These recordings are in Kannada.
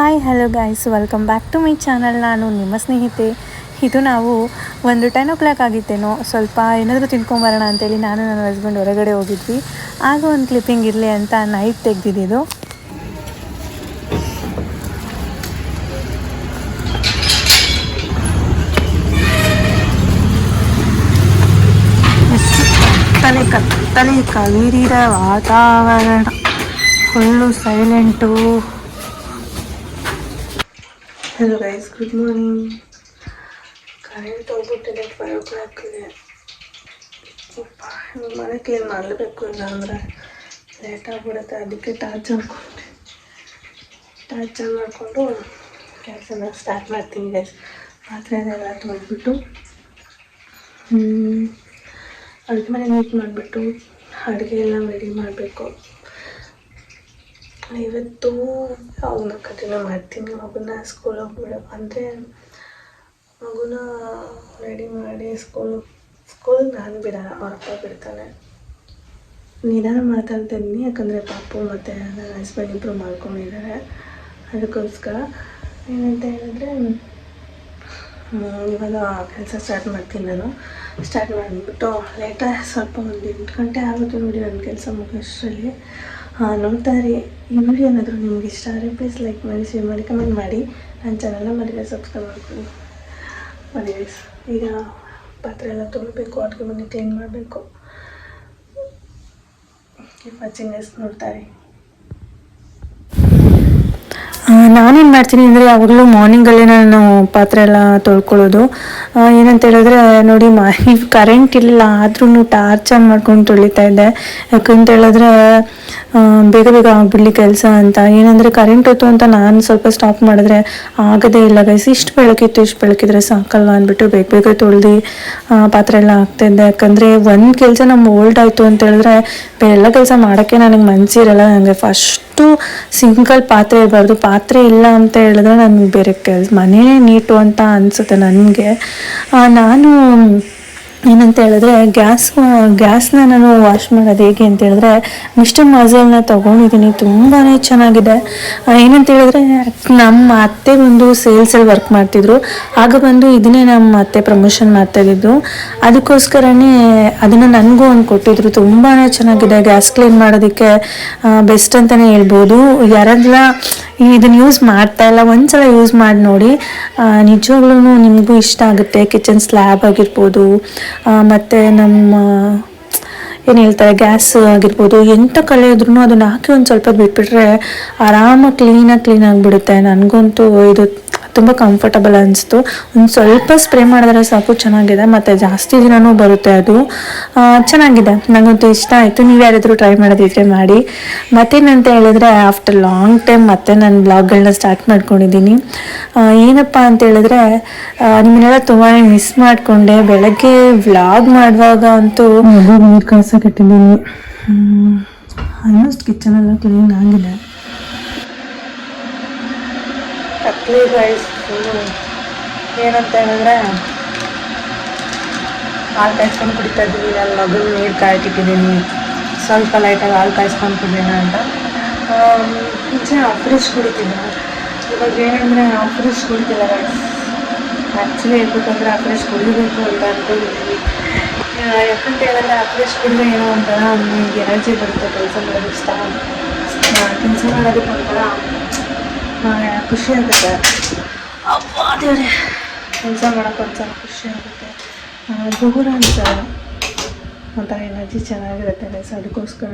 Hi hello guys welcome back to my channel ನಾನು ನಿಮ್ಮ ಸ್ನೇಹಿತೆ. ಇದು ನಾವು ಒಂದು ಟೆನ್ ಓ ಕ್ಲಾಕ್ ಆಗಿತ್ತೇನೋ. ಸ್ವಲ್ಪ ಏನಾದರೂ ತಿನ್ಕೊಂಬರೋಣ ಅಂತೇಳಿ ನಾನು ನನ್ನ ಹಸ್ಬೆಂಡ್ ಹೊರಗಡೆ ಹೋಗಿದ್ವಿ. ಆಗ ಒಂದು ಕ್ಲಿಪ್ಪಿಂಗ್ ಇರಲಿ ಅಂತ ನೈಟ್ ತೆಗ್ದಿದ್ದು ಕ ಕತ್ತಲೆ ಕವಿರಿದ ವಾತಾವರಣ. Full silent hello guys good morning current ಹೋಗ್ಬಿಟ್ಟಿದೆ ಫೈವ್ ಓ ಕ್ಲಾಕಿಗೆ ಮನೆ ಕ್ಲೀನ್ ಮಾಡಲೇಬೇಕು ಇಲ್ಲ ಅಂದರೆ ಲೇಟ್ ಆಗಿಬಿಡುತ್ತೆ. ಅದಕ್ಕೆ ಟಾರ್ಚ್ ಹಾಕ್ಕೊಂಡೆ ಟಾರ್ಚ್ ಮಾಡಿಕೊಂಡು ಕೆಲಸನ ಸ್ಟಾರ್ಟ್ ಮಾಡ್ತೀನಿ ಗೈಸ್ ಪಾತ್ರೆ ತೊಗೊಂಡ್ಬಿಟ್ಟು ತೊಳೆದ್ಬಿಟ್ಟು ಅಡುಗೆ ಮನೆ ನೀಟ್ ಮಾಡಿಬಿಟ್ಟು ಅಡುಗೆ ಎಲ್ಲ ರೆಡಿ ಮಾಡಬೇಕು. ಇವತ್ತು ಅವನ್ನ ಕಂಟಿನ್ಯೂ ಮಾಡ್ತೀನಿ. ಮಗುನ ಸ್ಕೂಲ್ ಹೋಗ್ಬಿಡು. ಅಂದರೆ ಮಗುನ ರೆಡಿ ಮಾಡಿ ಸ್ಕೂಲ್ ಸ್ಕೂಲ್ ನಾನು ಬಿಡಲ್ಲ ಅವ್ರಪ್ಪ ಬಿಡ್ತಾನೆ. ನಿಧಾನ ಮಾತಾಡ್ತೀನಿ ಯಾಕಂದರೆ ಪಾಪು ಮತ್ತು ನನ್ನ ಹಸ್ಬೆಂಡ್ ಇಬ್ಬರು ಮಾಡ್ಕೊಂಡಿದ್ದಾರೆ ಅದಕ್ಕೋಸ್ಕರ ಏನಂತ ಹೇಳಿದ್ರೆ ಇವಾಗ ಕೆಲಸ ಸ್ಟಾರ್ಟ್ ಮಾಡ್ತೀನಿ ನಾನು. ಸ್ಟಾರ್ಟ್ ಮಾಡಿಬಿಟ್ಟು ಲೇಟಾಗಿ ಸ್ವಲ್ಪ ಒಂದು ಎಂಟು ಗಂಟೆ ಆಗುತ್ತೆ ನೋಡಿ ನನ್ನ ಕೆಲಸ ಮುಗಿಯೋಷ್ಟರಲ್ಲಿ. ಹಾಂ ನೋಡ್ತಾ ಇರಿ ಈ ಏನಾದರೂ ನಿಮ್ಗೆ ಇಷ್ಟ ಆದರೆ ಪ್ಲೀಸ್ ಲೈಕ್ ಮಾಡಿ ಶೇರ್ ಮಾಡಿ ಕಮೆಂಟ್ ಮಾಡಿ. ನನ್ನ ಚಾನಲ್ನ ಮರಿಗೆ ಸಬ್ಸ್ಕ್ರೈಬ್ ಮಾಡ್ಕೊಳ್ಳಿ. ಬನ್ನಿ ಈಗ ಪಾತ್ರೆ ಎಲ್ಲ ತೊಳಿಬೇಕು, ಅಡುಗೆ ಮನೆ ಕ್ಲೀನ್ ಮಾಡಬೇಕು. ವಾಚಿಂಗ್ ಗೈಸ್ ನೋಡ್ತಾ ಇರಿ ನಾನೇನು ಮಾಡ್ತೀನಿ ಅಂದರೆ ಯಾವಾಗಲೂ ಮಾರ್ನಿಂಗಲ್ಲೇ ನಾನು ಪಾತ್ರೆ ಎಲ್ಲ ತೊಳ್ಕೊಳ್ಳೋದು. ಏನಂತ ಹೇಳಿದ್ರೆ, ನೋಡಿ, ಮಾ ಕರೆಂಟ್ ಇಲ್ಲ ಆದ್ರೂ ಟಾರ್ಚ್ ಆನ್ ಮಾಡ್ಕೊಂಡು ತೊಳಿತಾ ಇದ್ದೆ. ಯಾಕಂತ ಹೇಳಿದ್ರೆ ಬೇಗ ಬೇಗ ಆಗ್ಬಿಡ್ಲಿ ಕೆಲಸ ಅಂತ. ಏನಂದರೆ ಕರೆಂಟ್ ಹೊತ್ತು ಅಂತ ನಾನು ಸ್ವಲ್ಪ ಸ್ಟಾಪ್ ಮಾಡಿದ್ರೆ ಆಗದೇ ಇಲ್ಲ ಗೈಸ್ ಇಷ್ಟು ಬೆಳಕಿತ್ತು, ಇಷ್ಟು ಬೆಳಕಿದ್ರೆ ಸಾಕಲ್ವಾ ಅಂದ್ಬಿಟ್ಟು ಬೇಗ ಬೇಗ ತೊಳ್ದು ಪಾತ್ರೆ ಎಲ್ಲ ಹಾಕ್ತಿದ್ದೆ ಯಾಕಂದರೆ ಒಂದು ಕೆಲಸ ನಮ್ಮ ಓಲ್ಡ್ ಆಯಿತು ಅಂತ ಹೇಳಿದ್ರೆ ಎಲ್ಲ ಕೆಲಸ ಮಾಡೋಕ್ಕೆ ನನಗೆ ಮನಸ್ಸಿರಲ್ಲ ನನಗೆ ಫಸ್ಟು ಸಿಂಗಲ್ ಪಾತ್ರೆ ಇರಬಾರ್ದು. ಪಾತ್ರೆ ಇಲ್ಲ ಅಂತ ಹೇಳಿದ್ರೆ ನನಗೆ ಬೇರೆ ಕೆಲಸ ಮನೆಯೇ ನೀಟು ಅಂತ ಅನಿಸುತ್ತೆ ನನಗೆ. ನಾನು ಏನಂತ ಹೇಳಿದ್ರೆ, ಗ್ಯಾಸ್ ಗ್ಯಾಸ್ನ ನಾನು ವಾಶ್ ಮಾಡೋದು ಹೇಗೆ ಅಂತ ಹೇಳಿದ್ರೆ ಮಿಸ್ಟರ್ ಮಜಲ್ನ ತೊಗೊಂಡಿದ್ದೀನಿ ತುಂಬಾ ಚೆನ್ನಾಗಿದೆ. ಏನಂತ ಹೇಳಿದ್ರೆ, ನಮ್ಮ ಅತ್ತೆ ಬಂದು ಸೇಲ್ಸಲ್ಲಿ ವರ್ಕ್ ಮಾಡ್ತಿದ್ರು. ಆಗ ಬಂದು ಇದನ್ನೇ ನಮ್ಮ ಅತ್ತೆ ಪ್ರಮೋಷನ್ ಮಾಡ್ತಾ ಇದ್ದಿದ್ದು. ಅದಕ್ಕೋಸ್ಕರನೇ ಅದನ್ನು ನನಗೂ ಒಂದು ಕೊಟ್ಟಿದ್ರು. ತುಂಬಾ ಚೆನ್ನಾಗಿದೆ ಗ್ಯಾಸ್ ಕ್ಲೀನ್ ಮಾಡೋದಕ್ಕೆ. ಬೆಸ್ಟ್ ಅಂತಲೇ ಹೇಳ್ಬೋದು. ಯಾರೆಲ್ಲ ಇದನ್ನು ಯೂಸ್ ಮಾಡ್ತಾ ಇಲ್ಲ, ಒಂದ್ಸಲ ಯೂಸ್ ಮಾಡಿ ನೋಡಿ. ನಿಜವಾಗ್ಲೂ ನಿಮಗೂ ಇಷ್ಟ ಆಗುತ್ತೆ. ಕಿಚನ್ ಸ್ಲ್ಯಾಬ್ ಆಗಿರ್ಬೋದು ಮತ್ತೆ ನಮ್ಮ, ಏನು ಹೇಳ್ತಾರೆ ಗ್ಯಾಸ್ ಆಗಿರ್ಬೋದು ಎಂಥ ಕಳೆ ಇದ್ರೂ ಅದನ್ನು ಹಾಕಿ ಒಂದು ಸ್ವಲ್ಪ ಬಿಟ್ಬಿಟ್ರೆ ಆರಾಮಾಗಿ ಕ್ಲೀನಾಗಿ ಕ್ಲೀನ್ ಆಗಿಬಿಡುತ್ತೆ. ನನಗಂತೂ ಇದು ತುಂಬ ಕಂಫರ್ಟಬಲ್ ಅನಿಸ್ತು. ಒಂದು ಸ್ವಲ್ಪ ಸ್ಪ್ರೇ ಮಾಡಿದ್ರೆ ಸಾಕು ಚೆನ್ನಾಗಿದೆ. ಮತ್ತು ಜಾಸ್ತಿ ದಿನವೂ ಬರುತ್ತೆ ಅದು. ಚೆನ್ನಾಗಿದೆ. ನನಗಂತೂ ಇಷ್ಟ ಆಯಿತು. ನೀವು ಯಾರಾದರೂ ಟ್ರೈ ಮಾಡೋದಿದ್ರೆ ಮಾಡಿ. ಮತ್ತೇನಂತ ಹೇಳಿದ್ರೆ ಆಫ್ಟರ್ ಲಾಂಗ್ ಟೈಮ್ ಮತ್ತೆ ನಾನು ಬ್ಲಾಗ್ಗಳನ್ನ ಸ್ಟಾರ್ಟ್ ಮಾಡ್ಕೊಂಡಿದ್ದೀನಿ. ಏನಪ್ಪ ಅಂತ ಹೇಳಿದ್ರೆ ನಿಮ್ಮನ್ನೆಲ್ಲ ತುಂಬಾ ಮಿಸ್ ಮಾಡಿಕೊಂಡೆ. ಬೆಳಗ್ಗೆ ವ್ಲಾಗ್ ಮಾಡುವಾಗ ಅಂತೂ ನೀರು ಕಾಸಕ್ಕಿಟ್ಟಿದ್ದೀನಿ ಆಲ್ಮೋಸ್ಟ್ ಎಲ್ಲ ಕ್ಲೀನ್ ಆಗಿದೆ. ಕತ್ಲಿ ರೈಸ್ ಏನಂತ ಹೇಳಿದ್ರೆ ಹಾಲು ಕಾಯಿಸ್ಕೊಂಡು ಕುಡಿತಾ ಇದ್ದೀನಿ ನನ್ನ ಮಗನ ನೀರು ಕಾಯ್ತಿಟ್ಟಿದ್ದೀನಿ ಸ್ವಲ್ಪ ಲೈಟಾಗಿ ಹಾಲು ಕಾಯಿಸ್ಕೊಂಡು ಕುಡಿಯೋಣ ಅಂತ. ಮುಂಚೆ ಫ್ರಿಜ್ ಕುಡಿತಿದ್ದೆ ಇವಾಗ ಏನಂದರೆ ಫ್ರಿಜ್ ಕುಡಿತಿಲ್ಲ ರೈಸ್ ಆ್ಯಕ್ಚುಲಿ ಹೇಳ್ಬೇಕಂದ್ರೆ ಫ್ರಿಜ್ ಕುಡಿಬೇಕು ಅಂತ ಅಂದ್ಕೊಂಡಿದ್ದೀನಿ ಆ, ಯಾಕಂತ ಹೇಳಿದ್ರೆ ಫ್ರಿಜ್ ಕುಡಿದ್ರೆ ಏನೋ ಒಂಥರ ನಮಗೆ ಎನರ್ಜಿ ಬರುತ್ತೆ ಕೆಲಸ ಮಾಡೋದಕ್ಕೆ ಕೆಲಸ ಮಾಡೋದಕ್ಕೆ ಒಂಥರ ಆ, ಖುಷಿ ಆಗುತ್ತೆ. ಅಪ್ಪ ದೇವ್ರೆ. ಕೆಲಸ ಮಾಡೋಕೆ ಒಂಥರ ಖುಷಿ ಆಗುತ್ತೆ. ದೂರ ಅಂತ ಒಂಥರ ಎನರ್ಜಿ ಚೆನ್ನಾಗಿರುತ್ತೆ ಸೊ ಅದಕ್ಕೋಸ್ಕರ.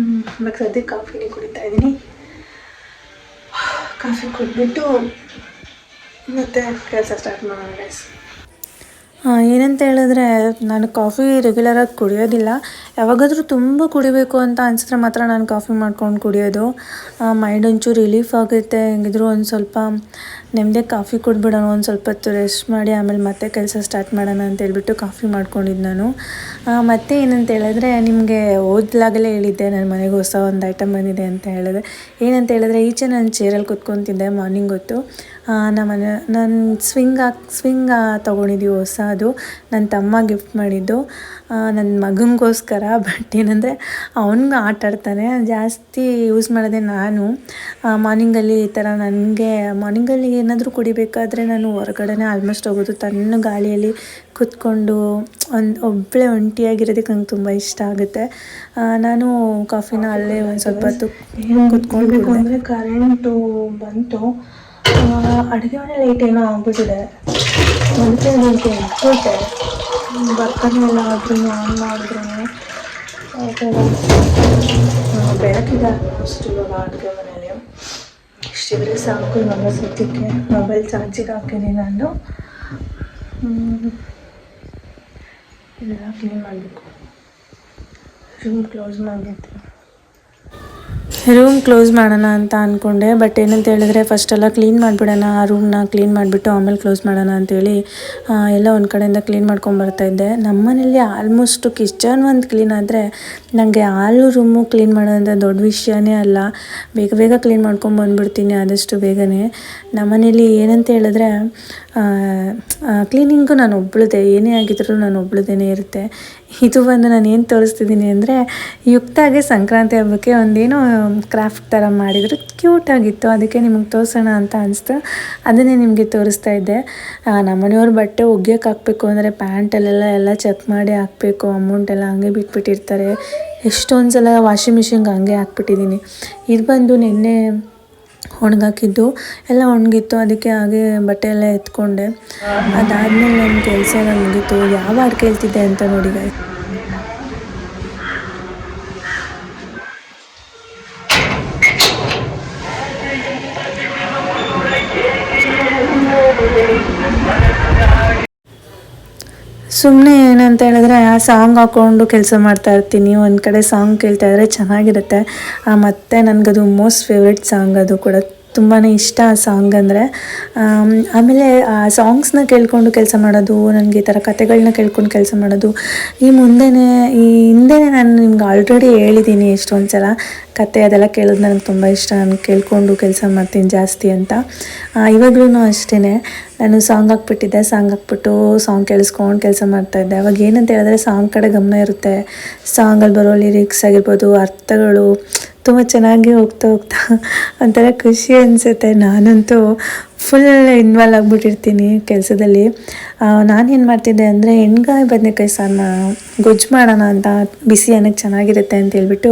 ಆಮೇಲೆ ಸದ್ಯಕ್ಕೆ ಕಾಫಿನೇ ಕುಡಿತಾ ಇದ್ದೀನಿ. ಕಾಫಿ ಕುಡಿದ್ಬಿಟ್ಟು ಮತ್ತೆ ಕೆಲಸ ಸ್ಟಾರ್ಟ್ ಮಾಡೋಣ ಗೈಸ್ ಏನಂತ ಹೇಳಿದ್ರೆ, ನಾನು ಕಾಫಿ ರೆಗ್ಯುಲರಾಗಿ ಕುಡಿಯೋದಿಲ್ಲ. ಯಾವಾಗಾದರೂ ತುಂಬ ಕುಡಿಬೇಕು ಅಂತ ಅನಿಸಿದ್ರೆ ಮಾತ್ರ ನಾನು ಕಾಫಿ ಮಾಡ್ಕೊಂಡು ಕುಡಿಯೋದು. ಮೈಂಡ್ ಒಂಚೂರು ರಿಲೀಫ್ ಆಗುತ್ತೆ. ಹೆಂಗಿದ್ರು ಒಂದು ಸ್ವಲ್ಪ ನೆಮ್ಮದಿ ಕಾಫಿ ಕುಡ್ಬಿಡೋಣ ಒಂದು ಸ್ವಲ್ಪ ಹೊತ್ತು ರೆಸ್ಟ್ ಮಾಡಿ, ಆಮೇಲೆ ಮತ್ತೆ ಕೆಲಸ ಸ್ಟಾರ್ಟ್ ಮಾಡೋಣ ಅಂತ ಹೇಳ್ಬಿಟ್ಟು ಕಾಫಿ ಮಾಡ್ಕೊಂಡಿದ್ದು ನಾನು. ಮತ್ತೆ ಏನಂತ ಹೇಳಿದ್ರೆ, ನಿಮಗೆ ಓದ್ಲಾಗಲೇ ಹೇಳಿದ್ದೆ ನನ್ನ ಮನೆಗೆ ಹೊಸ ಒಂದು ಐಟಮ್ ಬಂದಿದೆ ಅಂತ ಹೇಳಿದೆ ಏನಂತ ಹೇಳಿದ್ರೆ, ಈಚೆ ನಾನು ಚೇರಲ್ಲಿ ಕೂತ್ಕೊತಿದ್ದೆ ಮಾರ್ನಿಂಗ್ ಹೊತ್ತು. ನಮ್ಮನೆ ನಾನು ಸ್ವಿಂಗ್ ಹಾಕ್ ಸ್ವಿಂಗ್ ಹೊಸ ಅದು ನನ್ನ ತಮ್ಮ ಗಿಫ್ಟ್ ಮಾಡಿದ್ದು. ನನ್ನ ಮಗನಿಗೋಸ್ಕರ. ಬಟ್ ಏನಂದರೆ ಅವನಿಗೆ ಆಟ ಆಡ್ತಾನೆ. ಜಾಸ್ತಿ ಯೂಸ್ ಮಾಡೋದೇ ನಾನು. ಮಾರ್ನಿಂಗಲ್ಲಿ ಈ ಥರ ನನಗೆ ಮಾರ್ನಿಂಗಲ್ಲಿ ಏನಾದರೂ ಕುಡಿಬೇಕಾದ್ರೆ ನಾನು ಹೊರಗಡೆನೇ ಆಲ್ಮೋಸ್ಟ್ ಹೋಗೋದು. ತನ್ನ ಗಾಳಿಯಲ್ಲಿ ಕೂತ್ಕೊಂಡು ಒಂದು ಒಬ್ಬಳೆ ಒಂಟಿಯಾಗಿರೋದಕ್ಕೆ ನಂಗೆ ತುಂಬ ಇಷ್ಟ ಆಗುತ್ತೆ. ನಾನು ಕಾಫಿನ ಅಲ್ಲೇ ಒಂದು ಸ್ವಲ್ಪ ಹೊತ್ತು ಕೂತ್ಕೊಂಡು ಅಂದರೆ ಕರೆಂಟು ಬಂತು. ಅಡುಗೆ ಮನೆ ಲೈಟ್ ಏನೋ ಆಗ್ಬಿಟ್ಟಿದೆ. ಅದಕ್ಕೆ ನನಗೆ ಎದ್ಬಿಟ್ಟೆ ಬರ್ತಾನೆ ಎಲ್ಲ ಆದ್ರೂ ಆನ್ ಮಾಡಿದ್ರು ಬೆಳಕಿದೆ ಅಷ್ಟು ಇವಾಗ ಅಡುಗೆ ಮನೇಲಿ ಇಷ್ಟಿದ್ರೆ ಸಾಕು ಇವಾಗ ಸದ್ಯಕ್ಕೆ ಮೊಬೈಲ್ ಚಾರ್ಜಿಗೆ ಹಾಕಿದ್ದೀನಿ ನಾನು. ಎಲ್ಲ ಕ್ಲೀನ್ ಮಾಡಬೇಕು. ರೂಮ್ ಕ್ಲೋಸ್ ಮಾಡಿದ್ದೆ ರೂಮ್ ಕ್ಲೋಸ್ ಮಾಡೋಣ ಅಂತ ಅಂದ್ಕೊಂಡೆ ಬಟ್ ಏನಂತ ಹೇಳಿದ್ರೆ ಫಸ್ಟೆಲ್ಲ ಕ್ಲೀನ್ ಮಾಡಿಬಿಡೋಣ, ಆ ರೂಮ್ನ ಕ್ಲೀನ್ ಮಾಡಿಬಿಟ್ಟು ಆಮೇಲೆ ಕ್ಲೋಸ್ ಮಾಡೋಣ ಅಂತೇಳಿ ಎಲ್ಲ ಒಂದು ಕಡೆಯಿಂದ ಕ್ಲೀನ್ ಮಾಡ್ಕೊಂಡು ಇದ್ದೆ. ನಮ್ಮನೇಲಿ ಆಲ್ಮೋಸ್ಟ್ ಕಿಚನ್ ಒಂದು ಕ್ಲೀನ್ ಆದರೆ ನನಗೆ ಆಲು ರೂಮು ಕ್ಲೀನ್ ಮಾಡೋದಂಥ ದೊಡ್ಡ ವಿಷಯನೇ ಅಲ್ಲ. ಬೇಗ ಬೇಗ ಕ್ಲೀನ್ ಮಾಡ್ಕೊಂಡು ಬಂದುಬಿಡ್ತೀನಿ ಆದಷ್ಟು ಬೇಗನೆ. ನಮ್ಮನೇಲಿ ಏನಂತ ಹೇಳಿದ್ರೆ ಕ್ಲೀನಿಂಗು ನಾನು ಒಬ್ಳದೆ, ಏನೇ ಆಗಿದ್ರು ನಾನು ಒಬ್ಳದೇ ಇರುತ್ತೆ. ಇದು ಬಂದು ನಾನು ಏನು ತೋರಿಸ್ತಿದ್ದೀನಿ ಅಂದರೆ ಯುಕ್ತಾಗೆ ಸಂಕ್ರಾಂತಿ ಹಬ್ಬಕ್ಕೆ ಒಂದೇನೋ ಕ್ರಾಫ್ಟ್ ಥರ ಮಾಡಿದರು. ಕ್ಯೂಟಾಗಿತ್ತು ಅದಕ್ಕೆ ನಿಮಗೆ ತೋರಿಸೋಣ ಅಂತ ಅನಿಸ್ತು. ಅದನ್ನೇ ನಿಮಗೆ ತೋರಿಸ್ತಾ ಇದ್ದೆ. ನಮ್ಮ ನಮ್ಮನೆಯವ್ರ ಬಟ್ಟೆ ಒಗ್ಯೋಕೆ ಹಾಕಬೇಕು ಅಂದರೆ ಪ್ಯಾಂಟಲ್ಲೆಲ್ಲ ಎಲ್ಲ ಚೆಕ್ ಮಾಡಿ ಹಾಕಬೇಕು. ಅಮೌಂಟ್ ಎಲ್ಲ ಹಂಗೆ ಬಿಟ್ಬಿಟ್ಟಿರ್ತಾರೆ. ಎಷ್ಟೊಂದು ಸಲ ವಾಷಿಂಗ್ ಮಿಷಿನ್ಗೆ ಹಂಗೆ ಹಾಕ್ಬಿಟ್ಟಿದ್ದೀನಿ. ಇದು ಬಂದು ನಿನ್ನೆ ಒಣಗಾಕಿದ್ದು ಎಲ್ಲ ಒಣಗಿತ್ತು, ಅದಕ್ಕೆ ಹಾಗೆ ಬಟ್ಟೆ ಎಲ್ಲ ಎತ್ಕೊಂಡೆ. ಅದಾದಮೇಲೆ ನನ್ನ ಕೆಲಸ ಎಲ್ಲ ಮುಗೀತು. ಯಾವ ಹಾಡು ಕೇಳ್ತಿದ್ದೆ ಅಂತ ನೋಡಿ ಸುಮ್ಮನೆ ಏನಂತ ಹೇಳಿದ್ರೆ ಆ ಸಾಂಗ್ ಹಾಕ್ಕೊಂಡು ಕೆಲಸ ಮಾಡ್ತಾ ಇರ್ತೀನಿ. ಒಂದು ಕಡೆ ಸಾಂಗ್ ಕೇಳ್ತಾ ಇದ್ರೆ ಚೆನ್ನಾಗಿರುತ್ತೆ. ಮತ್ತು ನನಗದು ಮೋಸ್ಟ್ ಫೇವ್ರೆಟ್ ಸಾಂಗ್ ಅದು ಕೂಡ ತುಂಬಾ ಇಷ್ಟ ಆ ಸಾಂಗ್ ಅಂದರೆ. ಆಮೇಲೆ ಆ ಸಾಂಗ್ಸ್ನ ಕೇಳ್ಕೊಂಡು ಕೆಲಸ ಮಾಡೋದು, ನನಗೆ ಈ ಥರ ಕತೆಗಳನ್ನ ಕೇಳ್ಕೊಂಡು ಕೆಲಸ ಮಾಡೋದು, ಈ ಮುಂದೆನೇ, ಈ ಹಿಂದೆನೇ ನಾನು ನಿಮ್ಗೆ ಆಲ್ರೆಡಿ ಹೇಳಿದ್ದೀನಿ ಎಷ್ಟೊಂದು ಸಲ ಕತೆ ಅದೆಲ್ಲ ಕೇಳೋದು ನನಗೆ ತುಂಬ ಇಷ್ಟ, ನಾನು ಕೇಳ್ಕೊಂಡು ಕೆಲಸ ಮಾಡ್ತೀನಿ ಜಾಸ್ತಿ ಅಂತ. ಇವಾಗಲೂ ಅಷ್ಟೇ ನಾನು ಸಾಂಗ್ ಹಾಕ್ಬಿಟ್ಟಿದ್ದೆ ಸಾಂಗ್ ಹಾಕ್ಬಿಟ್ಟು ಸಾಂಗ್ ಕೇಳಿಸ್ಕೊಂಡು ಕೆಲಸ ಮಾಡ್ತಾಯಿದ್ದೆ ಅವಾಗ ಏನಂತ ಹೇಳಿದ್ರೆ ಸಾಂಗ್ ಕಡೆ ಗಮನ ಇರುತ್ತೆ. ಸಾಂಗಲ್ಲಿ ಬರೋ ಲಿರಿಕ್ಸ್ ಆಗಿರ್ಬೋದು, ಅರ್ಥಗಳು ತುಂಬ ಚೆನ್ನಾಗಿ ಹೋಗ್ತಾ ಹೋಗ್ತಾ ಒಂಥರ ಖುಷಿ ಅನಿಸುತ್ತೆ. ನಾನಂತೂ ಫುಲ್ ಇನ್ವಾಲ್ವ್ ಆಗಿಬಿಟ್ಟಿರ್ತೀನಿ ಕೆಲಸದಲ್ಲಿ. ನಾನೇನು ಮಾಡ್ತಿದ್ದೆ ಅಂದರೆ ಎಣ್ಗಾಯಿ ಬದನೆಕಾಯಿ ಸಾರನ್ನ ಗೊಜ್ಜು ಮಾಡೋಣ ಅಂತ ಬಿಸಿ ಅನ್ನಕ್ಕೆ ಚೆನ್ನಾಗಿರುತ್ತೆ ಅಂತ ಹೇಳ್ಬಿಟ್ಟು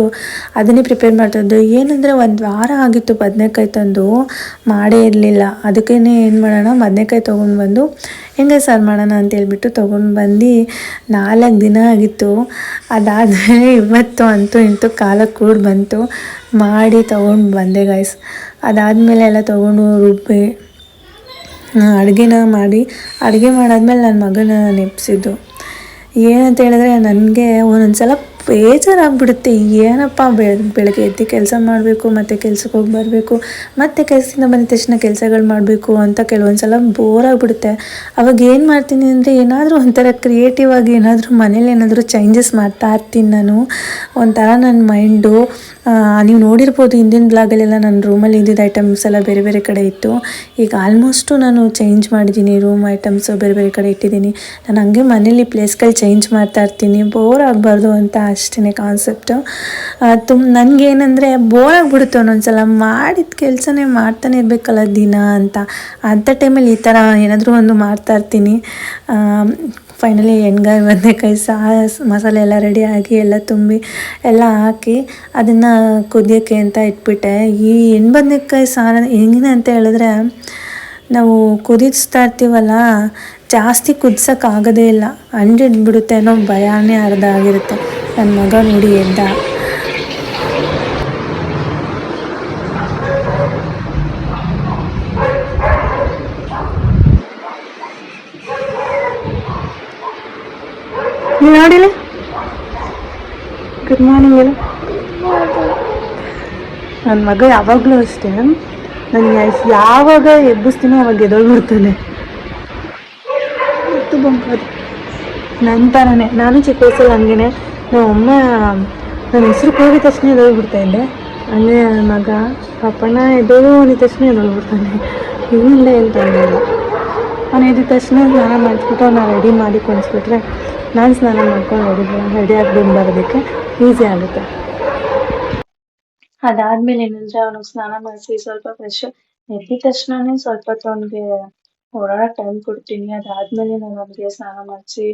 ಅದನ್ನೇ ಪ್ರಿಪೇರ್ ಮಾಡ್ತಿದ್ದು ಏನಂದರೆ ಒಂದು ವಾರ ಆಗಿತ್ತು ಬದನೆಕಾಯಿ ತಂದು ಮಾಡೇ ಇರಲಿಲ್ಲ. ಅದಕ್ಕೇ ಏನು ಮಾಡೋಣ, ಬದನೆಕಾಯಿ ತೊಗೊಂಡು ಬಂದು ಹೆಂಗೆ ಸಾರು ಮಾಡೋಣ ಅಂತ ಹೇಳ್ಬಿಟ್ಟು ತೊಗೊಂಡು ಬಂದು ನಾಲ್ಕು ದಿನ ಆಗಿತ್ತು. ಅದಾದಮೇಲೆ ಇವತ್ತು ಅಂತೂ ಇಂತೂ ಕಾಲ ಕೂಡ ಬಂತು. ಮಾಡಿ ತೊಗೊಂಡು ಬಂದೆ ಗಾಯ್ಸ್ ಅದಾದಮೇಲೆ ಎಲ್ಲ ತೊಗೊಂಡು ರುಬ್ಬಿ ಅಡುಗೆನ ಮಾಡಿ ಅಡುಗೆ ಮಾಡಾದ್ಮೇಲೆ ನನ್ನ ಮಗನ ನೆಪ್ಸಿದ್ದು. ಏನಂತ ಹೇಳಿದ್ರೆ ನನಗೆ ಒಂದೊಂದು ಸಲ ಬೇಜಾರಾಗ್ಬಿಡುತ್ತೆ. ಏನಪ್ಪ ಬೆಳಗ್ಗೆ ಬೆಳಗ್ಗೆ ಎದ್ದು ಕೆಲಸ ಮಾಡಬೇಕು, ಮತ್ತು ಕೆಲ್ಸಕ್ಕೆ ಹೋಗಿ ಬರಬೇಕು, ಮತ್ತು ಕೆಲಸದಿಂದ ಬಂದ ತಕ್ಷಣ ಕೆಲಸಗಳು ಮಾಡಬೇಕು ಅಂತ ಕೆಲವೊಂದು ಸಲ ಬೋರ್ ಆಗಿಬಿಡುತ್ತೆ ಅವಾಗ ಏನು ಮಾಡ್ತೀನಿ ಅಂದರೆ ಏನಾದರೂ ಒಂಥರ ಕ್ರಿಯೇಟಿವ್ ಆಗಿ ಏನಾದರೂ ಮನೇಲಿ ಏನಾದರೂ ಚೇಂಜಸ್ ಮಾಡ್ತಾ ಇರ್ತೀನಿ ನಾನು. ಒಂಥರ ನನ್ನ ಮೈಂಡು ನೀವು ನೋಡಿರ್ಬೋದು ಹಿಂದಿನ ಬ್ಲಾಗಲ್ಲೆಲ್ಲ ನನ್ನ ರೂಮಲ್ಲಿ ಇದ್ದಿದ್ದ ಐಟಮ್ಸ್ ಎಲ್ಲ ಬೇರೆ ಬೇರೆ ಕಡೆ ಇತ್ತು. ಈಗ ಆಲ್ಮೋಸ್ಟು ನಾನು ಚೇಂಜ್ ಮಾಡಿದ್ದೀನಿ ರೂಮ್ ಐಟಮ್ಸು ಬೇರೆ ಬೇರೆ ಕಡೆ ಇಟ್ಟಿದ್ದೀನಿ. ನಾನು ಹಂಗೆ ಮನೇಲಿ ಪ್ಲೇಸ್ಗಳು ಚೇಂಜ್ ಮಾಡ್ತಾ ಇರ್ತೀನಿ. ಬೋರ್ ಆಗಬಾರ್ದು ಅಂತ ಅಷ್ಟೇ ಕಾನ್ಸೆಪ್ಟು ತುಂಬ ನನಗೇನೆಂದರೆ ಬೋರ್ ಆಗಿಬಿಡುತ್ತೆ ಒಂದೊಂದ್ಸಲ ಮಾಡಿದ ಕೆಲಸನೇ ಮಾಡ್ತಾನೆ ಇರಬೇಕಲ್ಲ ದಿನ ಅಂತ. ಅಂಥ ಟೈಮಲ್ಲಿ ಈ ಥರ ಏನಾದರೂ ಒಂದು ಮಾಡ್ತಾ ಇರ್ತೀನಿ. ಫೈನಲಿ ಎಣ್ಗಾಯಿ, ಬದನೆಕಾಯಿ ಸಾಸ್ ಮಸಾಲೆ ಎಲ್ಲ ರೆಡಿ ಆಗಿ ಎಲ್ಲ ತುಂಬಿ ಎಲ್ಲ ಹಾಕಿ ಅದನ್ನು ಕುದಿಯೋಕ್ಕೆ ಅಂತ ಇಟ್ಬಿಟ್ಟೆ. ಈ ಎಣ್ಣೆ ಬದನೆಕಾಯಿ ಸಾರ ಹೆಂಗಿದೆ ಅಂತ ಹೇಳಿದ್ರೆ ನಾವು ಕುದಿಸ್ತಾ ಇರ್ತೀವಲ್ಲ ಜಾಸ್ತಿ ಕುದ್ಸೋಕ್ಕಾಗೋದೇ ಇಲ್ಲ. ಹಂಡ್ರೆಡ್ ಅನ್ನೋ ಭಯನೇ ಅರ್ಧ ಆಗಿರುತ್ತೆ. ನನ್ನ ಮಗ ನೋಡಿ ಎದ್ದ. ನೋಡಿಲ್ಲ? ಗುಡ್ ಮಾರ್ನಿಂಗ್ ಎಲ್ಲ ನನ್ನ ಮಗ ಯಾವಾಗಲೂ ಅಷ್ಟೇ. ನನ್ನ ಯಾವಾಗ ಎಬ್ಬಿಸ್ತೀನೋ ಅವಾಗ ಎದೊಳ್ಬಿಡ್ತಾನೆ. ಬಂಕೋದು ನನ್ನ ಥರನೇ ನಾನು ಚಿಕ್ಕ ವಯಸ್ಸಲ್ಲಿ ಹಂಗೇನೆ. ನಮ್ಮ ಅಮ್ಮ ನನ್ನ ಹೆಸರು ಕೂಗಿದ ತಕ್ಷಣ ಎದೋಗ್ಬಿಡ್ತಾ ಇದ್ದೆ. ಅಂದರೆ ನನ್ನ ಮಗ ಪಾಪಣ್ಣ ಎದೋಳು ಅಂದಿದ ತಕ್ಷಣ ಎದೊಳ್ಬಿಡ್ತಾನೆ ಏನು ಅಂತ ಇಲ್ಲ. ಅವನು ಎದ್ದ ತಕ್ಷಣ ಸ್ನಾನ ಮಾಡಿಸ್ಬಿಟ್ಟು ಅವ್ನ ರೆಡಿ ಮಾಡಿ ಕೊಡಿಸ್ಬಿಟ್ರೆ ನಾನು ಸ್ನಾನ ಮಾಡ್ಕೊಂಡು ರೆಡಿ ರೆಡಿ ಆಗ್ಬಿಟ್ಟು ಬರೋದಕ್ಕೆ ಈಸಿ ಆಗುತ್ತೆ. ಅದಾದ್ಮೇಲೆ ಏನಂದ್ರೆ ಅವನಿಗೆ ಸ್ನಾನ ಮಾಡಿಸಿ ಸ್ವಲ್ಪ ಫ್ರೆಶ್ ಎದ್ದ ತಕ್ಷಣನೇ ಸ್ವಲ್ಪ ಹೊತ್ತು ಅವನಿಗೆ ಓಡಾಡಕ್ ಟೈಮ್ ಕೊಡ್ತೀನಿ. ಅದಾದ್ಮೇಲೆ ನಾನು ಅವನಿಗೆ ಸ್ನಾನ ಮಾಡಿಸಿ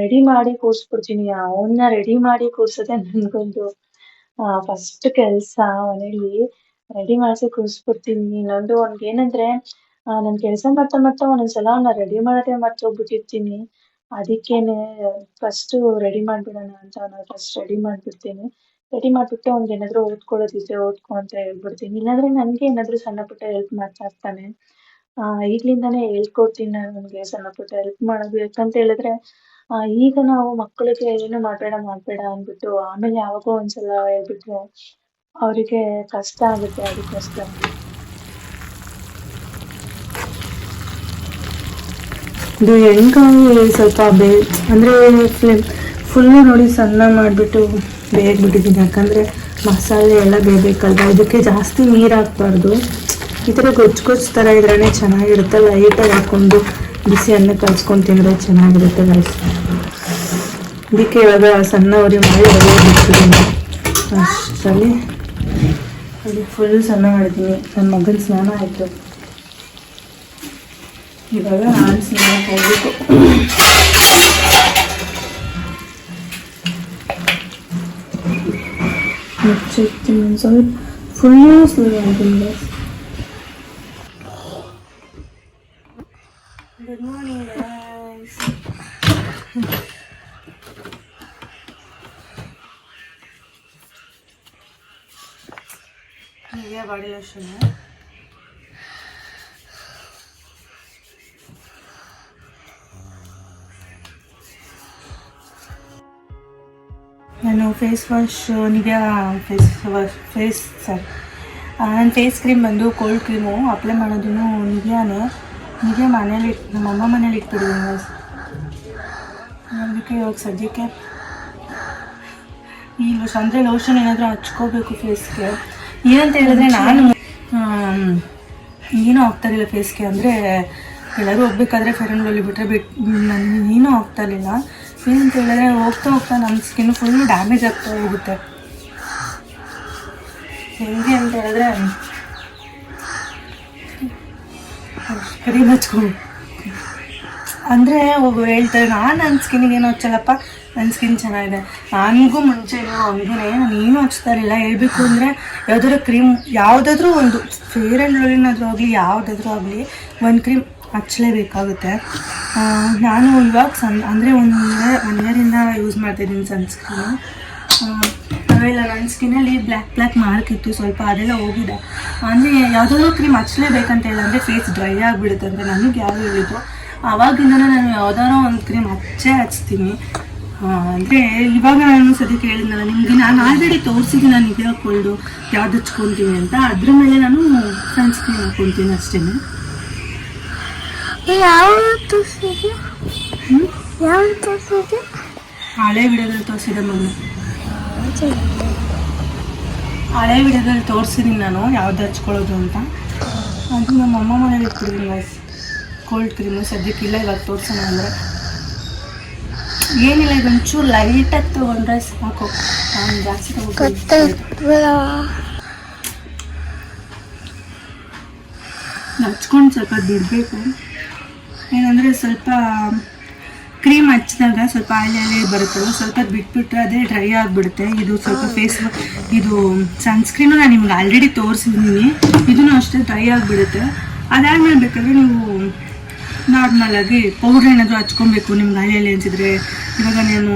ರೆಡಿ ಮಾಡಿ ಕೂರಿಸ್ಬಿಡ್ತೀನಿ. ಅವನ್ನ ರೆಡಿ ಮಾಡಿ ಕೂರ್ಸೋದೇ ನನ್ಗೊಂದು ಫಸ್ಟ್ ಕೆಲಸ ಮನೇಲಿ. ರೆಡಿ ಮಾಡಿಸಿ ಕೂರಿಸ್ಬಿಡ್ತೀನಿ. ಇನ್ನೊಂದು ಅವ್ನಿಗೆ ಏನಂದ್ರೆ ನಾನು ಕೆಲಸ ಮಾಡ್ತಾ ಮಾಡ್ತಾ ಒಂದೊಂದ್ಸಲ ಅವನ್ನ ರೆಡಿ ಮಾಡೋದೇ ಮರ್ತೋಗ್ಬಿಟ್ಟಿರ್ತೀನಿ. ಅದಕ್ಕೇನೆ ಫಸ್ಟ್ ರೆಡಿ ಮಾಡ್ಬಿಡೋಣ ಅಂತ ನಾನು ಫಸ್ಟ್ ರೆಡಿ ಮಾಡ್ಬಿಡ್ತೀನಿ. ರೆಡಿ ಮಾಡ್ಬಿಟ್ಟು ಅವ್ನ್ಗೆ ಏನಾದ್ರು ಓದ್ಕೊಳ್ಳೋದಿದ್ರೆ ಓದ್ಕೊ ಅಂತ ಹೇಳ್ಬಿಡ್ತೀನಿ. ಇಲ್ಲಾಂದ್ರೆ ನನಗೆ ಏನಾದ್ರು ಸಣ್ಣ ಪುಟ್ಟ ಹೆಲ್ಪ್ ಮಾಡ್ತಾ ಇರ್ತಾನೆ. ಈಗ್ಲಿಂದಾನೇ ಹೇಳ್ಕೊಡ್ತೀನಿ ನಾನು ಅವ್ನಿಗೆ ಸಣ್ಣ ಪುಟ್ಟ ಹೆಲ್ಪ್ ಮಾಡೋದು. ಯಾಕಂತ ಹೇಳಿದ್ರೆ ಈಗ ನಾವು ಮಕ್ಕಳಿಗೆ ಏನು ಮಾಡಬೇಡ ಮಾಡಬೇಡ ಅಂದ್ಬಿಟ್ಟು, ಆಮೇಲೆ ಯಾವಾಗೋ ಒಂದ್ಸಲ ಹೇಳ್ಬಿಟ್ರೆ ಅವರಿಗೆ ಕಷ್ಟ ಆಗುತ್ತೆ ಅದಕ್ಕೋಸ್ಕರ. ಇದು ಎಣ್ಗಾಯಿ ಸ್ವಲ್ಪ ಬೇ, ಅಂದರೆ ಫುಲ್ಲು ನೋಡಿ ಸಣ್ಣ ಮಾಡಿಬಿಟ್ಟು ಬೇಯ್ಬಿಟ್ಟಿದ್ದೀನಿ ಯಾಕಂದರೆ ಮಸಾಲೆ ಎಲ್ಲ ಬೇಯಬೇಕಲ್ವ ಇದಕ್ಕೆ ಜಾಸ್ತಿ ನೀರು ಹಾಕ್ಬಾರ್ದು. ಈ ಥರ ಗೊಜ್ಜು ಗೊಜ್ಜು ಥರ ಇದ್ರೇ ಚೆನ್ನಾಗಿರುತ್ತೆ. ಲೈಟಾಗಿ ಹಾಕ್ಕೊಂಡು ಬಿಸಿ ಅನ್ನ ಕಲ್ಸ್ಕೊಂಡು ತಿಂದರೆ ಚೆನ್ನಾಗಿರುತ್ತೆ ರೈಸ್ ಇದಕ್ಕೆ ಇವಾಗ ಸಣ್ಣ ಉರಿ ಮಾಡಿ ಅಷ್ಟರಲ್ಲಿ ಅದು ಫುಲ್ ಸಣ್ಣ ಮಾಡಿದ್ದೀನಿ ನನ್ನ ಮಗನ ಸ್ನಾನ ಆಯಿತು. ಇವಾಗ ನಾನು ಸ್ನಾನ ಹೋಗ್ಬೇಕು ಮುಚ್ಚಿರ್ತೀನಿ ಸ್ವಲ್ಪ. ಫುಲ್ಲು ಸ್ಲೋ ಆಗಿಲ್ಲ ಹೀಗೆ ನಾನು face wash Nivea face wash face sir ನನ್ನ ಫೇಸ್ ಕ್ರೀಮ್ ಬಂದು ಕೋಲ್ಡ್ ಕ್ರೀಮು ಅಪ್ಲೈ ಮಾಡೋದು ನಿವ್ಯಾನೇ, ನಿವ್ಯಾ ಮನೇಲಿ ನಮ್ಮ ಅಮ್ಮ ಮನೇಲಿ ಇಟ್ಬಿಟ್ಟಿದ್ದೀನಿ ಅದಕ್ಕೆ ಇವಾಗ ಸದ್ಯಕ್ಕೆ ಈ ಅಂದರೆ ಲೋಷನ್ ಏನಾದರೂ ಹಚ್ಕೋಬೇಕು ಫೇಸ್ಗೆ ಏನಂತ ಹೇಳಿದ್ರೆ ನಾನು ಆಮ್, ಆಗ್ತಾ ಇರಲಿಲ್ಲ ಫೇಸ್ಗೆ ಅಂದರೆ ಎಲ್ಲರೂ ಹೋಗ್ಬೇಕಾದ್ರೆ ಫೇರ್ ಆ್ಯಂಡ್ ಲವ್ಲಿ ಬಿಟ್ಟರೆ ಬಿಟ್ಟು ನಾನು ಏನೂ ಆಗ್ತಾ ಇರಲಿಲ್ಲ ಏನಂತ ಹೇಳಿದ್ರೆ ಹೋಗ್ತಾ ಹೋಗ್ತಾ ನಮ್ಮ ಸ್ಕಿನ್ ಫುಲ್ಲು ಡ್ಯಾಮೇಜ್ ಆಗ್ತಾ ಹೋಗುತ್ತೆ. ಹೆಂಗೆ ಅಂತ ಹೇಳಿದ್ರೆ ಕರಿ ಹಚ್ಕೊಂಡು ಅಂದರೆ ಒಬ್ಬರು ಹೇಳ್ತಾರೆ ನಾನು ನನ್ನ ಸ್ಕಿನ್ನಿಗೆ ಏನೋ ಹಚ್ಚಲ್ಲಪ್ಪ? ನನ್ನ ಸ್ಕಿನ್ ಚೆನ್ನಾಗಿದೆ. ನನಗೂ ಮುಂಚೆ ಹಂಗೇ ನೀನು ಹಚ್ತಾ ಇರಲಿಲ್ಲ ಹೇಳ್ಬೇಕು ಅಂದರೆ ಯಾವ್ದಾದ್ರು ಕ್ರೀಮ್ ಯಾವುದಾದ್ರೂ ಒಂದು ಫೇರ್ ಆ್ಯಂಡ್ ಲವ್ಲಿನಾದ್ರೂ ಆಗಲಿ, ಯಾವುದಾದ್ರೂ ಆಗಲಿ ಒಂದು ಕ್ರೀಮ್ ಹಚ್ಚಲೇಬೇಕಾಗುತ್ತೆ ನಾನು ಇವಾಗ ಸನ್, ಅಂದರೆ ಇಯರ್ ಒನ್ ಇಯರಿಂದ ಯೂಸ್ ಮಾಡ್ತಾಯಿದ್ದೀನಿ ಸನ್ಸ್ಕ್ರೀನು ಇಲ್ಲ ನನ್ನ ಸ್ಕಿನ್ನಲ್ಲಿ ಬ್ಲ್ಯಾಕ್ ಬ್ಲ್ಯಾಕ್ ಮಾರ್ಕ್ ಇತ್ತು, ಸ್ವಲ್ಪ ಅದೆಲ್ಲ ಹೋಗಿದೆ. ಅಂದರೆ ಯಾವುದಾದ್ರೂ ಕ್ರೀಮ್ ಹಚ್ಚಲೇಬೇಕಂತ ಹೇಳಿದ್ರೆ ಫೇಸ್ ಡ್ರೈ ಆಗಿಬಿಡುತ್ತೆ ಅಂದರೆ ನನಗೆ ಯಾರು ಹೇಳಿದ್ರು. ಆವಾಗಿಂದ ನಾನು ಯಾವ್ದಾರೋ ಒಂದು ಕ್ರೀಮ್ ಹಚ್ಚೇ ಹಚ್ತೀನಿ. ಅಂದರೆ ಇವಾಗ ನಾನು ಸದ್ಯಕ್ಕೆ ಹೇಳಿದ್ನಲ್ಲ, ನಿಮಗೆ ನಾನು ಆಲ್ರೆಡಿ ತೋರಿಸಿದ್ದೀನಿ ನಾನು ಇದು ಹಾಕ್ಕೊಂಡು ಯಾವ್ದು ಹಚ್ಕೊತೀನಿ ಅಂತ. ಅದ್ರ ಮೇಲೆ ನಾನು ಸನ್ಸ್ಕ್ರೀನ್ ಹಾಕ್ಕೊತೀನಿ ಅಷ್ಟೇ ಹಳೆ ವಿಡಿಯೋದಲ್ಲಿ ತೋರಿಸಿದೆ ಮಗು ಹಳೆ ವಿಡಿಯೋದಲ್ಲಿ ತೋರಿಸಿದ್ದೀನಿ ನಾನು, ಯಾವ್ದು ಹಚ್ಕೊಳ್ಳೋದು ಅಂತ. ಅದು ನಮ್ಮ ಅಮ್ಮ ಮನೇಲಿ ಗೈಸ್ ಕೋಲ್ಡ್ ಕ್ರೀಮು ಸದ್ಯಕ್ಕಿಲ್ಲ ಇವಾಗ ತೋರಿಸೋಣ ಅಂದರೆ. ಏನಿಲ್ಲ ಇದು ಒಂಚೂರು ಲೈಟಾಗಿ ತೊಗೊಂಡ್ರೆ ಸಾಕು. ನಾನು ಜಾಸ್ತಿ ಹಚ್ಕೊಂಡು ಸ್ವಲ್ಪ ಬಿಡಬೇಕು. ಏನಂದರೆ ಸ್ವಲ್ಪ ಕ್ರೀಮ್ ಹಚ್ಚಿದಾಗ ಸ್ವಲ್ಪ ಆಯಿಲ್ ಆಯಿಲ್ ಬರುತ್ತಲ್ಲ ಸ್ವಲ್ಪ ಬಿಟ್ಬಿಟ್ರೆ ಅದೇ ಡ್ರೈ ಆಗಿಬಿಡುತ್ತೆ. ಇದು ಸ್ವಲ್ಪ ಫೇಸ್ ಇದು ಸನ್ಸ್ಕ್ರೀನು ನಾನು ನಿಮ್ಗೆ ಆಲ್ರೆಡಿ ತೋರಿಸಿದ್ದೀನಿ. ಇದನ್ನು ಅಷ್ಟೇ ಡ್ರೈ ಆಗಿಬಿಡುತ್ತೆ. ಅದಾದ್ಮೇಲೆ ಬೇಕಾದ್ರೆ ನೀವು ನಾರ್ಮಲ್ ಆಗಿ ಪೌಡ್ರ್ ಏನಾದರೂ ಹಚ್ಕೊಬೇಕು ನಿಮ್ಗೆ ಹಳೆಯಲ್ಲಿ ಅನಿಸಿದ್ರೆ ಇವಾಗ ನಾನು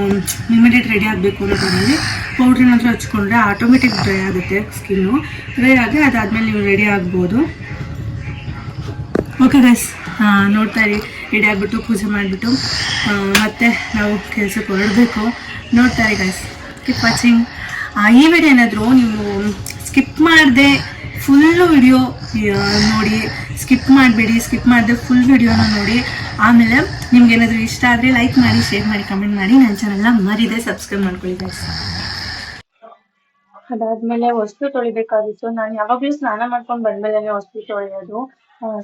ಇಮಿಡಿಯೇಟ್ ರೆಡಿ ಆಗಬೇಕು ಅನ್ನೋ ಟೈಮಲ್ಲಿ ಪೌಡ್ರ್ ಏನಾದರೂ ಹಚ್ಕೊಂಡ್ರೆ ಆಟೋಮೆಟಿಕ್ ಡ್ರೈ ಆಗುತ್ತೆ ಸ್ಕಿನ್ನು ಡ್ರೈ ಆಗಿ ಅದಾದಮೇಲೆ ನೀವು ರೆಡಿ ಆಗ್ಬೋದು. ಓಕೆ ಗೈಸ್ ನೋಡ್ತಾ ಇರಿ. ರೆಡಿ ಆಗಿಬಿಟ್ಟು ಪೂಜೆ ಮಾಡಿಬಿಟ್ಟು ಮತ್ತೆ ನಾವು ಕೆಲಸಕ್ಕೆ ಹೊರಡಬೇಕು. ನೋಡ್ತಾ ಇರಿ ಗೈಸ್ ಕೀಪ್ ವಾಚಿಂಗ್ ಈ ವಿಡಿಯೋ ಏನಾದರೂ ನೀವು ಸ್ಕಿಪ್ ಮಾಡದೆ ಫುಲ್ಲು ವಿಡಿಯೋ ನೋಡಿ ಸ್ಕಿಪ್ ಮಾಡಬೇಡಿ ಸ್ಕಿಪ್ ಮಾಡದೆ ಫುಲ್ ವಿಡಿಯೋನ ನೋಡಿ. ಆಮೇಲೆ ನಿಮ್ಗೆ ಏನಾದರೂ ಇಷ್ಟ ಆದರೆ ಲೈಕ್ ಮಾಡಿ ಶೇರ್ ಮಾಡಿ ಕಮೆಂಟ್ ಮಾಡಿ ನನ್ನ ಚಾನಲ್ನ ಮರಿದೆ ಸಬ್ಸ್ಕ್ರೈಬ್ ಮಾಡ್ಕೊಳ್ಳಿ ಗೈಸ್ ಅದಾದ್ಮೇಲೆ ವಸ್ತು ತೊಳಿಬೇಕಾಗಿತ್ತು. ನಾನು ಯಾವಾಗಲೂ ಸ್ನಾನ ಮಾಡ್ಕೊಂಡು ಬಂದ್ಮೇಲೆ ವಸ್ತು ತೊಳೆಯೋದು.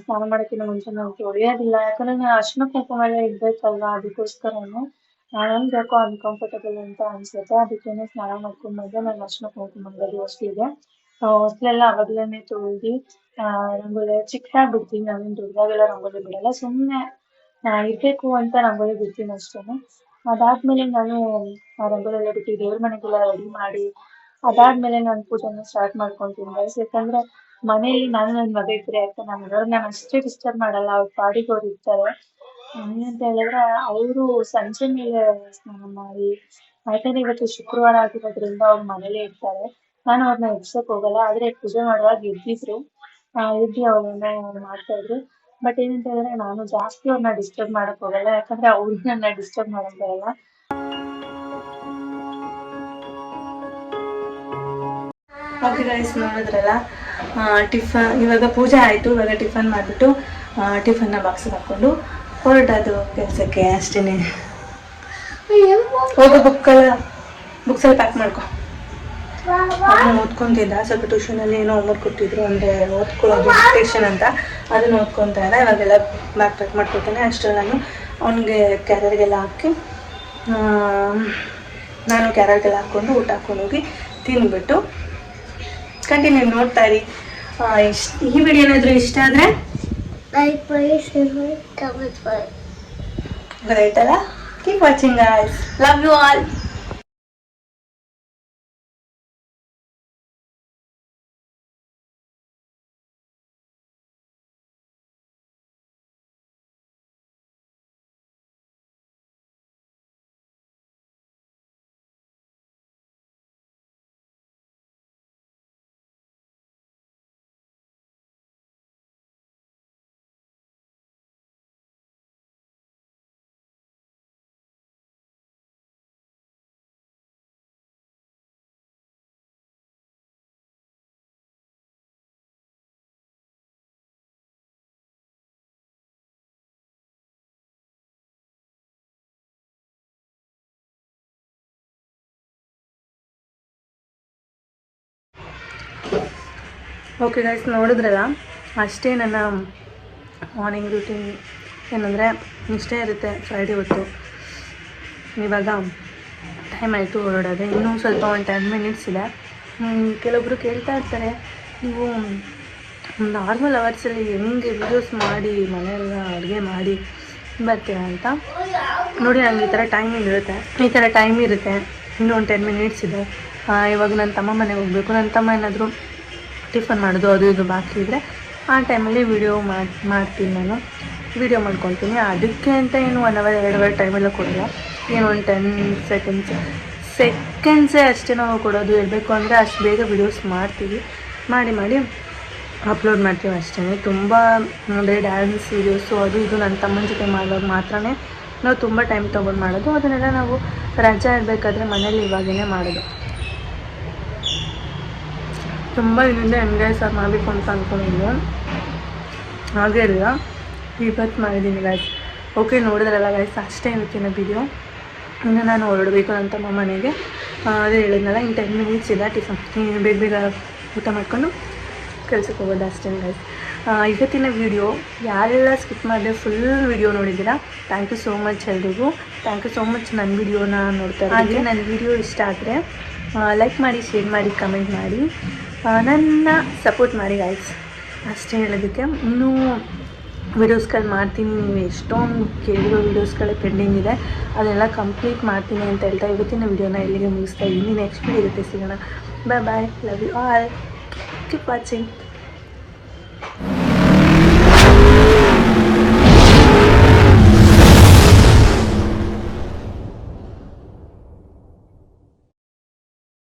ಸ್ನಾನ ಮಾಡೋಕ್ಕಿಂತ ಮುಂಚೆ ನಾವು ತೊಳೆಯೋದಿಲ್ಲ. ಯಾಕಂದ್ರೆ ನಾನು ಅರ್ಶಿನ ಕುಂಕುಮ ಎಲ್ಲ ಇಡ್ಬೇಕಲ್ವಾ ಅದಕ್ಕೋಸ್ಕರನೇ ಬೇಕೋ ಅನ್ಕಂಫರ್ಟಬಲ್ ಅಂತ ಅನ್ಸುತ್ತೆ. ಅದಕ್ಕೇನೆ ಸ್ನಾನ ಮಾಡ್ಕೊಂಡು ಬಂದ್ರೆ ನಾನು ಅರ್ಶಿನ ಕುಂಕುಮ ಹೊಸ್ಲಿಗೆ ಹೊಸ್ಲೆಲ್ಲ ಅವಾಗ್ಲೇನೆ ತೊಳ್ದು ಆ, ರಂಗೋಲಿ ಚಿಕ್ಕದಾಗಿ ಬಿಡ್ತೀನಿ ನಾನೇನು ದೊಡ್ಡದಾಗೆಲ್ಲ ರಂಗೋಲಿ ಬಿಡಲ್ಲ ಸುಮ್ಮನೆ ಇರ್ಬೇಕು ಅಂತ ರಂಗೋಲಿ ಬಿಡ್ತೀನಿ ಅಷ್ಟೇನೆ. ಅದಾದ್ಮೇಲೆ ನಾನು ಆ ರಂಗೋಲಿ ಎಲ್ಲ ಬಿಟ್ಟು ದೇವ್ರ ಮನೆಗೆಲ್ಲ ರೆಡಿ ಮಾಡಿ ಅದಾದ್ಮೇಲೆ ನಾನು ಪೂಜೆನ ಸ್ಟಾರ್ಟ್ ಮಾಡ್ಕೊಂತೀನಿ ಗೈಸ್ ಯಾಕಂದ್ರೆ ಮನೇಲಿ ನಾನು ನನ್ನ ಮಗ ಇದ್ರೆ ಯಾಕೆ ನಮ್ಮ ಮನೆಯವ್ರು ನಾನು ಅಷ್ಟೇ ಡಿಸ್ಟರ್ಬ್ ಮಾಡಲ್ಲ ಅವ್ರ ಪಾಡಿಗೆ ಅವ್ರು ಇರ್ತಾರೆ. ಅಂತ ಹೇಳಿದ್ರೆ ಅವರು ಸಂಜೆ ಮೇಲೆ ಸ್ನಾನ ಮಾಡಿ ಯಾಕಂದ್ರೆ ಇವತ್ತು ಶುಕ್ರವಾರ ಆಗಿರೋದ್ರಿಂದ ಅವ್ರ ಮನೇಲೆ ಇರ್ತಾರೆ. ನಾನು ಅವ್ರನ್ನ ಎಬ್ಸಕ್ ಹೋಗಲ್ಲ ಆದ್ರೆ ಪೂಜೆ ಮಾಡುವಾಗ ಎದ್ದಿದ್ರು ಆ, ಎದ್ದು ಅವ್ರನ್ನ ಮಾಡ್ತಾ ಇದ್ರು. ಬಟ್ ಏನಂತ ಹೇಳಿದ್ರೆ ನಾನು ಜಾಸ್ತಿ ಅವ್ರನ್ನ ಡಿಸ್ಟರ್ಬ್ ಮಾಡಕ್ ಹೋಗಲ್ಲ ಯಾಕಂದ್ರೆ ಅವ್ರನ್ನ ನನ್ನ ಡಿಸ್ಟರ್ಬ್ ಮಾಡಕ್ ಬರಲ್ಲ. ಓಕೆ ಗೈಸ್ ನೋಡಿದ್ರಲ್ಲ? ಟಿಫನ್ ಇವಾಗ ಪೂಜೆ ಆಯಿತು ಇವಾಗ ಟಿಫನ್ ಮಾಡಿಬಿಟ್ಟು ಟಿಫನ್ನ ಬಾಕ್ಸಿಗೆ ಹಾಕೊಂಡು ಹೊರಟದು ಕೆಲಸಕ್ಕೆ ಅಷ್ಟೇ ಹೋಗೋ ಬುಕ್ಸ್ ಬುಕ್ಸಲ್ಲಿ ಪ್ಯಾಕ್ ಮಾಡ್ಕೊ. ಅದನ್ನ ಓದ್ಕೊಂತಿದ್ದ. ಸ್ವಲ್ಪ ಟ್ಯೂಷನಲ್ಲಿ ಏನೋ ಹೋಮ್ವರ್ಕ್ ಕೊಟ್ಟಿದ್ರು ಅಂದ್ರೆ ಓದ್ಕೊಳ್ಳೋದು ಟ್ಯೂಷನ್ ಅಂತ. ಅದನ್ನ ಓದ್ಕೊತಾ ಇದ್ದ. ಇವಾಗೆಲ್ಲ ಬ್ಯಾಗ್ ಪ್ಯಾಕ್ ಮಾಡ್ಕೊತಾನೆ ಅಷ್ಟರಲ್ಲಿ ನಾನು ಅವನಿಗೆ ಕ್ಯಾರರ್ಗೆಲ್ಲ ಹಾಕಿ ನಾನು ಕ್ಯಾರರ್ಗೆಲ್ಲ ಹಾಕ್ಕೊಂಡು ಊಟ ಹಾಕೊಂಡು ಹೋಗಿ ತಿಂದ್ಬಿಟ್ಟು ಕಂಟಿನ್ಯೂ ನೋಡ್ತಾ ಇರಿ. ಇಷ್ಟ, ಈ ವಿಡಿಯೋ ಏನಾದರೂ ಇಷ್ಟ ಆದರೆ? ಗ್ರೇಟ್ ಅಲ್ಲ? Keep watching guys love you all okay guys ನೋಡಿದ್ರಲ್ಲ? ಅಷ್ಟೇ ನನ್ನ ಮಾರ್ನಿಂಗ್ ರೂಟೀನ್ ಏನಂದರೆ ಇಷ್ಟೇ ಇರುತ್ತೆ ಫ್ರೈಡೇ ಹೊತ್ತು. ಇವಾಗ ಟೈಮ್ ಆಯಿತು ಹೊರಡೋದು. ಇನ್ನೂ ಸ್ವಲ್ಪ ಒಂದು ಟೆನ್ ಮಿನಿಟ್ಸ್ ಇದೆ. ಕೆಲವೊಬ್ಬರು ಕೇಳ್ತಾ ಇರ್ತಾರೆ. ನೀವು ನಾರ್ಮಲ್ ಅವರ್ಸಲ್ಲಿ ಹೆಂಗೆ ವೀಡಿಯೋಸ್ ಮಾಡಿ, ಮನೆಯೆಲ್ಲ ಅಡುಗೆ ಮಾಡಿ ಬರ್ತೀರಾ ಅಂತ. ನೋಡಿ, ನಂಗೆ ಈ ಥರ ಟೈಮಿಂಗ್ ಇರುತ್ತೆ. ಈ ಥರ ಟೈಮ್ ಇರುತ್ತೆ. ಇನ್ನೂ ಒಂದು ಟೆನ್ ಮಿನಿಟ್ಸ್ ಇದೆ. ಇವಾಗ ನನ್ನ ತಮ್ಮ ಮನೆಗೆ ಹೋಗಬೇಕು. ನನ್ನ ತಮ್ಮ ಏನಾದರೂ ಟಿಫನ್ ಮಾಡೋದು, ಅದು ಇದು ಬಾಕಿ ಇದ್ದರೆ ಆ ಟೈಮಲ್ಲಿ ವಿಡಿಯೋ ಮಾಡಿ, ಮಾಡ್ತೀನಿ ನಾನು. ವಿಡಿಯೋ ಮಾಡ್ಕೊಳ್ತೀನಿ. ಅದಕ್ಕೆ ಅಂತ ಏನು ಒನ್ ಅವರ್ ಎರಡು ಅವರ್ ಟೈಮೆಲ್ಲ ಕೊಡಲ್ಲ. ಏನು ಒಂದು ಟೆನ್ ಸೆಕೆಂಡ್ಸ್ ಸೆಕೆಂಡ್ಸೇ ಅಷ್ಟೇ ನಾವು ಕೊಡೋದು. ಹೇಳಬೇಕು ಅಂದರೆ ಅಷ್ಟು ಬೇಗ ವಿಡಿಯೋಸ್ ಮಾಡ್ತೀವಿ. ಮಾಡಿ ಮಾಡಿ ಅಪ್ಲೋಡ್ ಮಾಡ್ತೀವಿ ಅಷ್ಟೇ ತುಂಬ ಅಂದರೆ ಡ್ಯಾನ್ಸ್ ವೀಡಿಯೋಸು ಅದು ಇದು ನನ್ನ ತಮ್ಮನ ಜೊತೆ ಮಾಡೋದು ಮಾತ್ರನೇ ನಾವು ತುಂಬ ಟೈಮ್ ತೊಗೊಂಡು ಮಾಡೋದು. ಅದನ್ನೆಲ್ಲ ನಾವು ರಜಾ ಇರಬೇಕಾದ್ರೆ ಮನೇಲಿ ಇವಾಗೇ ಮಾಡೋದು. ತುಂಬ ಇದರಿಂದ ಎನ್ಜಾಯ್ ಸರ್ ಮಾಡಬೇಕು ಅಂತ ಅಂದ್ಕೊಂಡಿದ್ದೆ ಹಾಗೆ ಇಲ್ಲ ಇವತ್ತು ಮಾಡಿದ್ದೀನಿ ಗಾಯ್ಸ್ ಓಕೆ ನೋಡಿದ್ರಲ್ಲ ಗಾಯ್ಸ್ ಅಷ್ಟೇ ಇವತ್ತಿನ ವಿಡಿಯೋ ಇನ್ನು ನಾನು ಹೊರಡಬೇಕು ಅಂತ ಮನೆಗೆ. ಅದೇ ಹೇಳಿದ್ನಲ್ಲ, ಇನ್ನು ಟೆನ್ ಮಿನಿಟ್ಸ್ ಇದೆ, ಟಿಫನ್. ಬೇಗ ಬೇಗ ಊಟ ಮಾಡ್ಕೊಂಡು ಕೆಲ್ಸಕ್ಕೆ ಹೋಗೋದು ಅಷ್ಟೇ ಗಾಯ್ಸ್ ಇವತ್ತಿನ ವಿಡಿಯೋ ಯಾರೆಲ್ಲ ಸ್ಕಿಪ್ ಮಾಡಿದೆ ಫುಲ್ ವಿಡಿಯೋ ನೋಡಿದ್ದೀರಾ? ಥ್ಯಾಂಕ್ ಯು ಸೋ ಮಚ್ ಎಲ್ರಿಗೂ. ಥ್ಯಾಂಕ್ ಯು ಸೋ ಮಚ್ ನನ್ನ ವಿಡಿಯೋನ ನೋಡ್ತಾ ಹಾಗೆ ನನ್ನ ವಿಡಿಯೋ ಇಷ್ಟ ಆದರೆ ಲೈಕ್ ಮಾಡಿ ಶೇರ್ ಮಾಡಿ ಕಮೆಂಟ್ ಮಾಡಿ. ನನ್ನ ಸಪೋರ್ಟ್ ಮಾಡಿ ಗಾಯ್ಸ್ ಅಷ್ಟೇ ಹೇಳೋದಕ್ಕೆ ಇನ್ನೂ ವೀಡಿಯೋಸ್ಗಳು ಮಾಡ್ತೀನಿ. ನೀವು ಎಷ್ಟೊಂದು ಕೇಳಿರೋ ವೀಡಿಯೋಸ್ಗಳೇ ಪೆಂಡಿಂಗ್ ಇದೆ. ಅದೆಲ್ಲ ಕಂಪ್ಲೀಟ್ ಮಾಡ್ತೀನಿ ಅಂತ ಹೇಳ್ತಾ ಇವತ್ತಿನ ವಿಡಿಯೋನ ಇಲ್ಲಿಗೆ ಮುಗಿಸ್ತಾ ಇದ್ದೀನಿ. ನೆಕ್ಸ್ಟ್ ವಿಡಿಯೋ ಇರುತ್ತೆ ಸಿಗೋಣ. Bye bye love you all keep watching